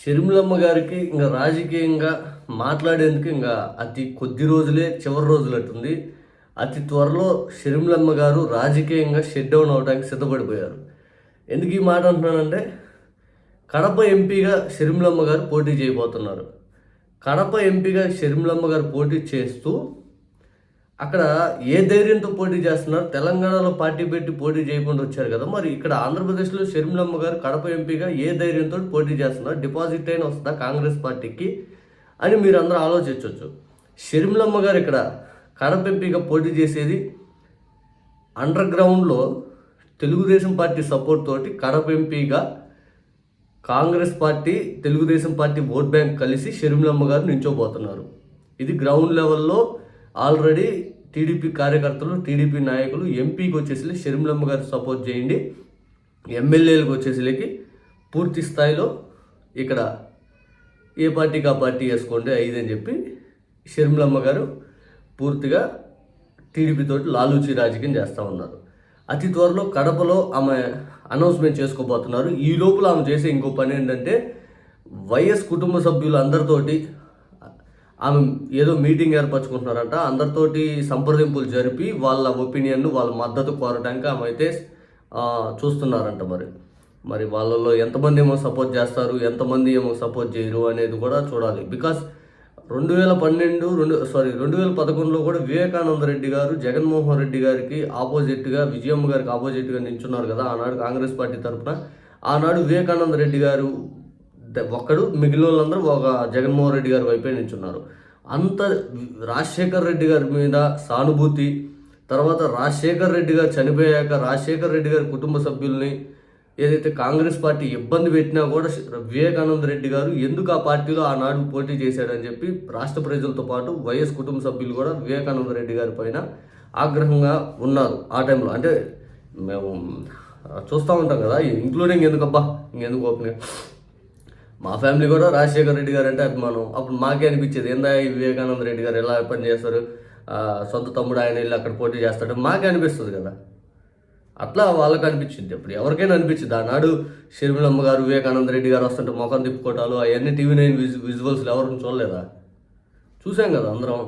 షర్మిలమ్మ గారికి ఇంకా రాజకీయంగా మాట్లాడేందుకు ఇంకా అతి కొద్ది రోజులే చివరి రోజులట్టుంది. అతి త్వరలో షర్మిలమ్మ గారు రాజకీయంగా షట్ డౌన్ అవడానికి సిద్ధపడిపోయారు. ఎందుకు ఈ మాట అంటున్నానంటే కడప ఎంపీగా షర్మిలమ్మ గారు పోటీ చేయబోతున్నారు. కడప ఎంపీగా షర్మిలమ్మ గారు పోటీ చేస్తూ అక్కడ ఏ ధైర్యంతో పోటీ చేస్తున్నారు? తెలంగాణలో పార్టీ పెట్టి పోటీ చేయకుండా వచ్చారు కదా. మరి ఇక్కడ ఆంధ్రప్రదేశ్లో షర్మిలమ్మ గారు కడప ఎంపీగా ఏ ధైర్యంతో పోటీ చేస్తున్నారు? డిపాజిట్ అయిన వస్తుందా కాంగ్రెస్ పార్టీకి? అని మీరు అందరూ ఆలోచించవచ్చు షర్మిలమ్మ గారు ఇక్కడ కడప ఎంపీగా పోటీ చేసేది అండర్ గ్రౌండ్లో తెలుగుదేశం పార్టీ సపోర్ట్ తోటి కడప ఎంపీగా Congress party Telugu Desam party vote bank కలిసి షర్మిలమ్మ గారు నించోబోతున్నారు. ఇది గ్రౌండ్ లెవెల్లో ఆల్రెడీ టీడీపీ కార్యకర్తలు టీడీపీ నాయకులు ఎంపీకి వచ్చేసి షర్మిలమ్మ గారు సపోర్ట్ చేయండి. ఎమ్మెల్యేలకు వచ్చేసరికి పూర్తి స్థాయిలో ఇక్కడ ఏ పార్టీకి ఆ పార్టీ వేసుకోండి అని చెప్పి షర్మిలమ్మ గారు పూర్తిగా టీడీపీతో లాలూచి రాజకీయం చేస్తూ ఉన్నారు. అతి త్వరలో కడపలో ఆమె అనౌన్స్మెంట్ చేసుకోబోతున్నారు. ఈ లోపల ఆమె చేసే ఇంకో పని ఏంటంటే వైఎస్ కుటుంబ సభ్యులు అందరితోటి ఆమె ఏదో మీటింగ్ ఏర్పరచుకుంటున్నారంట. అందరితోటి సంప్రదింపులు జరిపి వాళ్ళ ఒపీనియన్ వాళ్ళ మద్దతు కోరడానికి ఆమె అయితే చూస్తున్నారంట మరి. మరి వాళ్ళలో ఎంతమంది ఏమో సపోర్ట్ చేస్తారు ఎంతమంది ఏమో సపోర్ట్ చేయరు అనేది కూడా చూడాలి. బికాస్ రెండు వేల పన్నెండు రెండు సారీ రెండు వేల పదకొండులో కూడా వివేకానంద రెడ్డి గారు జగన్మోహన్ రెడ్డి గారికి ఆపోజిట్గా విజయమ్మ గారికి ఆపోజిట్గా నించున్నారు కదా ఆనాడు కాంగ్రెస్ పార్టీ తరఫున ఆనాడు వివేకానంద రెడ్డి గారు ఒక్కడు మిగిలిన వాళ్ళందరూ ఒక జగన్మోహన్ రెడ్డి గారి వైపే నించున్నారు. అంత రాజశేఖర్ రెడ్డి గారి మీద సానుభూతి తర్వాత రాజశేఖర్ రెడ్డి గారు చనిపోయాక రాజశేఖర్ రెడ్డి గారి కుటుంబ సభ్యుల్ని ఏదైతే కాంగ్రెస్ పార్టీ ఇబ్బంది పెట్టినా కూడా వివేకానంద రెడ్డి గారు ఎందుకు ఆ పార్టీలో ఆనాడు పోటీ చేశాడని చెప్పి రాష్ట్ర ప్రజలతో పాటు వైఎస్ కుటుంబ సభ్యులు కూడా వివేకానంద రెడ్డి గారి పైన ఆగ్రహంగా ఉన్నారు ఆ టైంలో. అంటే మేము చూస్తూ ఉంటాం కదా ఇంక్లూడింగ్ ఎందుకబ్బా ఇంకెందుకు ఓపెన్ మా ఫ్యామిలీ కూడా రాజశేఖర రెడ్డి గారు అంటే అభిమానం. అప్పుడు మాకే అనిపించేది ఏందా వివేకానంద రెడ్డి గారు ఎలా పని చేస్తారు? సొంత తమ్ముడు ఆయన వెళ్ళి అక్కడ పోటీ చేస్తాడు. మాకే అనిపిస్తుంది కదా. అట్లా వాళ్ళకి అనిపించింది. ఇప్పుడు ఎవరికైనా అనిపించింది. ఆనాడు షర్మిలమ్మ గారు వివేకానంద రెడ్డి గారు వస్తుంటే మొఖం తిప్పుకోవటాలు అవన్నీ టీవీ నైన్ విజు విజువల్స్లో ఎవరిని చూడలేదా? చూసాం కదా అందరం.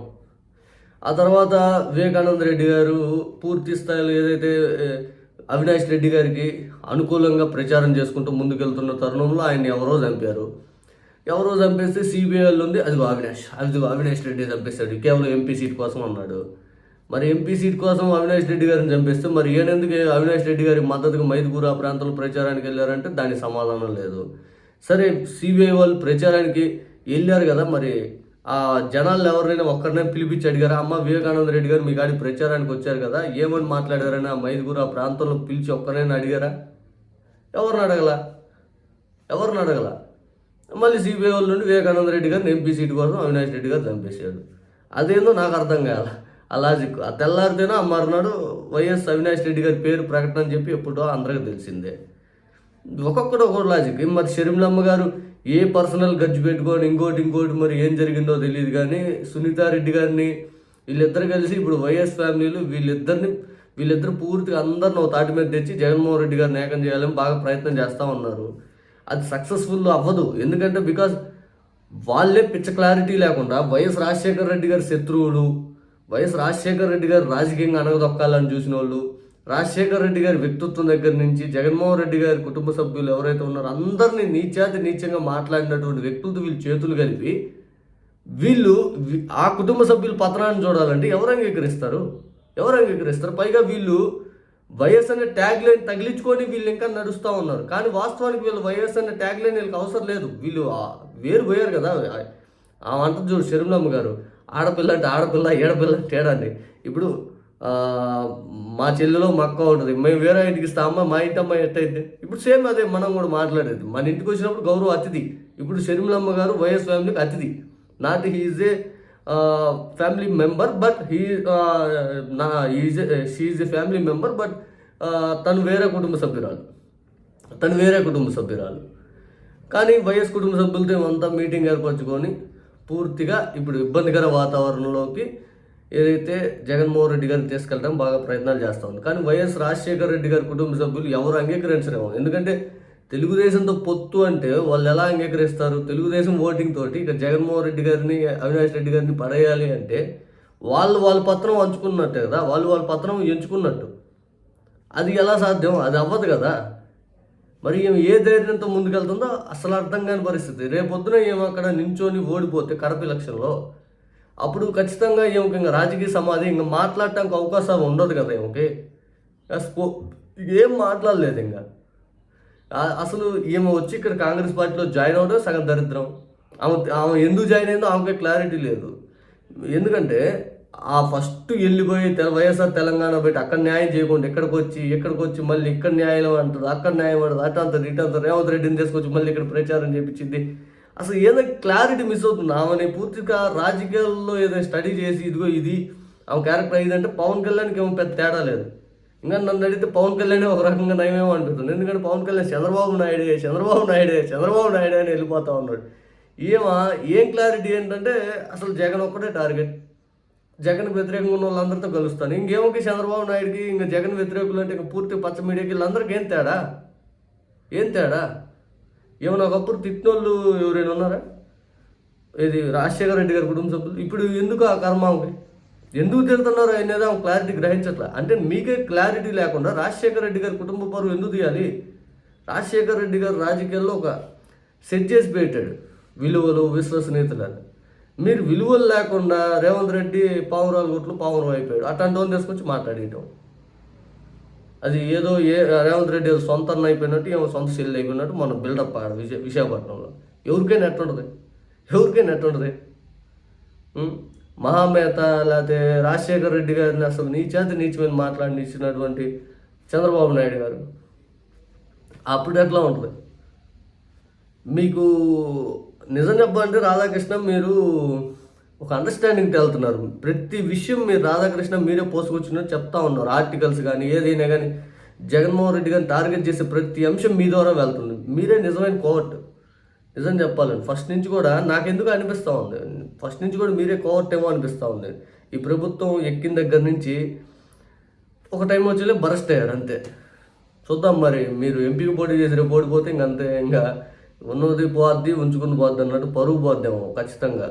ఆ తర్వాత వివేకానంద రెడ్డి గారు పూర్తి స్థాయిలో ఏదైతే అవినాష్ రెడ్డి గారికి అనుకూలంగా ప్రచారం చేసుకుంటూ ముందుకెళ్తున్న తరుణంలో ఆయన ఎవరో చంపారు. ఎవరో చంపేస్తే సిబిఐలో ఉంది. అదిగో అవినాష్. అదిగో అవినాష్ రెడ్డి చంపేశాడు. కేవలం ఎంపీ సీట్ కోసం అన్నాడు. మరి ఎంపీ సీట్ కోసం అవినాష్ రెడ్డి గారిని చంపేస్తే మరి ఈయనెందుకు అవినాష్ రెడ్డి గారి మద్దతుగా మైదుగూరు ఆ ప్రాంతంలో ప్రచారానికి వెళ్ళారంటే దానికి సమాధానం లేదు. సరే సిబిఐ వాళ్ళు ప్రచారానికి వెళ్ళారు కదా మరి ఆ జనాలు ఎవరినైనా ఒక్కరినే పిలిపించి అడిగారా? అమ్మ వివేకానంద రెడ్డి గారు మీ కాడి ప్రచారానికి వచ్చారు కదా ఏమని మాట్లాడారని ఆ మైదుగురు ఆ ప్రాంతంలో పిలిచి ఒక్కరైనా అడిగారా? ఎవరిని అడగల? ఎవరిని అడగల? మళ్ళీ సిబిఐ వాళ్ళ నుండి వివేకానంద రెడ్డి గారిని ఎంపీ సీట్ కోసం అవినాష్ రెడ్డి గారు చంపేశాడు. అదేందో నాకు అర్థం కాల ఆ లాజిక్ ఆ తెల్లారితేనో ఆ మరునాడు వైఎస్ అవినాష్ రెడ్డి గారి పేరు ప్రకటన అని చెప్పి ఎప్పుడో అందరికీ తెలిసిందే. ఒక్కొక్కటి ఒక్కొక్క లాజిక్ మరి షర్మిలమ్మ గారు ఏ పర్సనల్ గజ్జు పెట్టుకొని ఇంకోటి ఇంకోటి మరి ఏం జరిగిందో తెలియదు కానీ సునీతారెడ్డి గారిని వీళ్ళిద్దరు కలిసి ఇప్పుడు వైఎస్ ఫ్యామిలీలు వీళ్ళిద్దరిని వీళ్ళిద్దరు పూర్తిగా అందరిని ఒక తాటి మీద తెచ్చి జగన్మోహన్ రెడ్డి గారిని ఏకం చేయాలని బాగా ప్రయత్నం చేస్తూ ఉన్నారు. అది సక్సెస్ఫుల్ అవ్వదు. ఎందుకంటే బికాజ్ వాళ్ళే పిచ్చ క్లారిటీ లేకుండా వైఎస్ రాజశేఖర రెడ్డి గారి శత్రువులు వైఎస్ రాజశేఖర రెడ్డి గారు రాజకీయంగా అణగదొక్కాలని చూసిన వాళ్ళు రాజశేఖర రెడ్డి గారి వ్యక్తిత్వం దగ్గర నుంచి జగన్మోహన్ రెడ్డి గారి కుటుంబ సభ్యులు ఎవరైతే ఉన్నారో అందరినీ నీచాతి నీచంగా మాట్లాడినటువంటి వ్యక్తులతో వీళ్ళు చేతులు కలిపి వీళ్ళు ఆ కుటుంబ సభ్యుల పతనాన్ని చూడాలంటే ఎవరు అంగీకరిస్తారు? ఎవరు అంగీకరిస్తారు? పైగా వీళ్ళు వైఎస్ అనే ట్యాగ్ లైన్ తగిలించుకొని వీళ్ళు ఇంకా నడుస్తూ ఉన్నారు. కానీ వాస్తవానికి వీళ్ళు వైఎస్ అనే ట్యాగ్ లైన్ వీళ్ళకి అవసరం లేదు. వీళ్ళు వేరు పోయారు కదా. ఆ వంట చూడు శర్మలమ్మ గారు. ఆడపిల్ల అంటే ఆడపిల్ల ఏడపిల్ల తేడా తేడాన్ని. ఇప్పుడు మా చెల్లెలో మా అక్క ఉంటుంది. మేము వేరే ఇంటికి ఇస్తా మా ఇంటి అమ్మాయి ఎట్టయితే ఇప్పుడు సేమ్ అదే మనం కూడా మాట్లాడేది. మన ఇంటికి వచ్చినప్పుడు గౌరవ అతిథి. ఇప్పుడు షర్మిలమ్మ గారు వైఎస్ ఫ్యామిలీకి అతిథి. Not he's a family member but he నా is she a family member but తను వేరే కుటుంబ సభ్యురాలు. తను వేరే కుటుంబ సభ్యురాలు. కానీ వైఎస్ కుటుంబ సభ్యులతో అంతా మీటింగ్ ఏర్పరచుకొని పూర్తిగా ఇప్పుడు ఇబ్బందికర వాతావరణంలోకి ఏదైతే జగన్మోహన్ రెడ్డి గారిని తీసుకెళ్ళడం బాగా ప్రయత్నాలు చేస్తూ ఉంది. కానీ వైఎస్ రాజశేఖర రెడ్డి గారి కుటుంబ సభ్యులు ఎవరు అంగీకరించలేము. ఎందుకంటే తెలుగుదేశంతో పొత్తు అంటే వాళ్ళు ఎలా అంగీకరిస్తారు? తెలుగుదేశం ఓటింగ్ తోటి ఇక జగన్మోహన్ రెడ్డి గారిని అవినాష్ రెడ్డి గారిని పడేయాలి అంటే వాళ్ళు వాళ్ళ పత్రం పంచుకున్నట్టే కదా? వాళ్ళు వాళ్ళ పత్రం ఎంచుకున్నట్టు. అది ఎలా సాధ్యం? అది అవ్వదు కదా? మరి ఈమె ఏ ధైర్యంతో ముందుకెళ్తుందో అసలు అర్థం కాని పరిస్థితి. రేపొద్దున ఏమో అక్కడ నించొని ఓడిపోతే కరపు ఎలక్షన్లో అప్పుడు ఖచ్చితంగా ఏమో ఇంకా రాజకీయ సమాధి ఇంకా మాట్లాడటానికి అవకాశం ఉండదు కదా ఏమోకే స్పో ఏం మాట్లాడలేదు ఇంకా. అసలు ఈమె వచ్చి ఇక్కడ కాంగ్రెస్ పార్టీలో జాయిన్ అవ్వడం సగం దరిద్రం. ఆమె ఆమె ఎందుకు జాయిన్ అయిందో ఆమెకి క్లారిటీ లేదు. ఎందుకంటే ఆ ఫస్ట్ వెళ్ళిపోయి తెల- వైఎస్ఆర్ తెలంగాణ పెట్టి అక్కడ న్యాయం చేయకుండా ఇక్కడికి వచ్చి ఇక్కడికి వచ్చి మళ్ళీ ఇక్కడ న్యాయం అంటారు అక్కడ న్యాయం అంటారు అటు అంటారు ఇటు అంటారు రేవంత్ రెడ్డిని తీసుకొచ్చి మళ్ళీ ఇక్కడ ప్రచారం చేపించింది. అసలు ఏదో క్లారిటీ మిస్ అవుతుంది. ఆమెని పూర్తిగా రాజకీయాల్లో ఏదో స్టడీ చేసి ఇదిగో ఇది ఆమె క్యారెక్టర్ అయిందంటే పవన్ కళ్యాణ్కి ఏమో పెద్ద తేడా లేదు. ఇంకా నన్ను అడిగితే పవన్ కళ్యాణ్ ఒక రకంగా నయమేమో అనిపిస్తుంది ఎందుకంటే పవన్ కళ్యాణ్ చంద్రబాబు నాయుడే చంద్రబాబు నాయుడే చంద్రబాబు నాయుడే అని వెళ్ళిపోతా ఉన్నాడు. ఏమా ఏం క్లారిటీ ఏంటంటే అసలు జగన్ ఒక్కటే టార్గెట్ జగన్ వ్యతిరేకంగా ఉన్న వాళ్ళందరితో కలుస్తాను. ఇంకేమోకి చంద్రబాబు నాయుడుకి ఇంకా జగన్ వ్యతిరేకులు అంటే ఇంకా పూర్తి పచ్చ మీడియాకి వీళ్ళందరికీ ఏం తేడా? ఏం తేడా? ఏమైనా ఒకప్పుడు తిట్టినోళ్ళు ఎవరైనా ఉన్నారా? ఇది రాజశేఖర రెడ్డి గారి కుటుంబ సభ్యులు? ఇప్పుడు ఎందుకు ఆ కర్మ ఎందుకు తిడుతున్నారు అనేది ఆమె క్లారిటీ గ్రహించట్లే? అంటే మీకే క్లారిటీ లేకుండా రాజశేఖర రెడ్డి గారి కుటుంబ పరువు ఎందుకు తీయాలి? రాజశేఖర రెడ్డి గారు రాజకీయాల్లో ఒక సెట్ చేసి పెట్టాడు విలువలు విశ్వసనీయతలని. మీరు విలువలు లేకుండా రేవంత్ రెడ్డి పావురాలు గుట్లు పావురం అయిపోయాడు. అట్లాంటి వాళ్ళని తీసుకొచ్చి మాట్లాడేయటం. అది ఏదో ఏ రేవంత్ రెడ్డి ఏదో సొంత అన్న అయిపోయినట్టు ఏమో సొంత సెల్ అయిపోయినట్టు మనం బిల్డప్ ఆడ విజయ విశాఖపట్నంలో. ఎవరికైనా ఎట్టుండదు ఎవరికైనా ఎట్టుండదు మహామేత లేకపోతే రాజశేఖర రెడ్డి గారిని అసలు నీచేత నీచమైన మాట్లాడినిచ్చినటువంటి చంద్రబాబు నాయుడు గారు అప్పుడు ఎట్లా ఉంటుంది? మీకు నిజం చెప్పాలంటే రాధాకృష్ణ మీరు ఒక అండర్స్టాండింగ్కి వెళ్తున్నారు. ప్రతి విషయం మీరు రాధాకృష్ణ మీరే పోసుకొచ్చిన చెప్తా ఉన్నారు. ఆర్టికల్స్ కానీ ఏదైనా కానీ జగన్మోహన్ రెడ్డి గారిని టార్గెట్ చేసే ప్రతి అంశం మీ ద్వారా వెళ్తుంది. మీరే నిజమైన కోవర్ట్ నిజం చెప్పాలండి. ఫస్ట్ నుంచి కూడా నాకెందుకు అనిపిస్తూ ఉంది. ఫస్ట్ నుంచి కూడా మీరే కోవర్ట్ ఏమో అనిపిస్తూ ఉంది. ఈ ప్రభుత్వం ఎక్కిన దగ్గర నుంచి ఒక టైం వచ్చి బరస్ట్ అయ్యారు అంతే. చూద్దాం మరి మీరు ఎంపీకి పోటీ చేసి రేపు ఓడిపోతే ఇంక అంతే ఇంకా ఉన్నది పోద్ది ఉంచుకుని పోద్ది అన్నట్టు పరుగు పోద్దేమో ఖచ్చితంగా.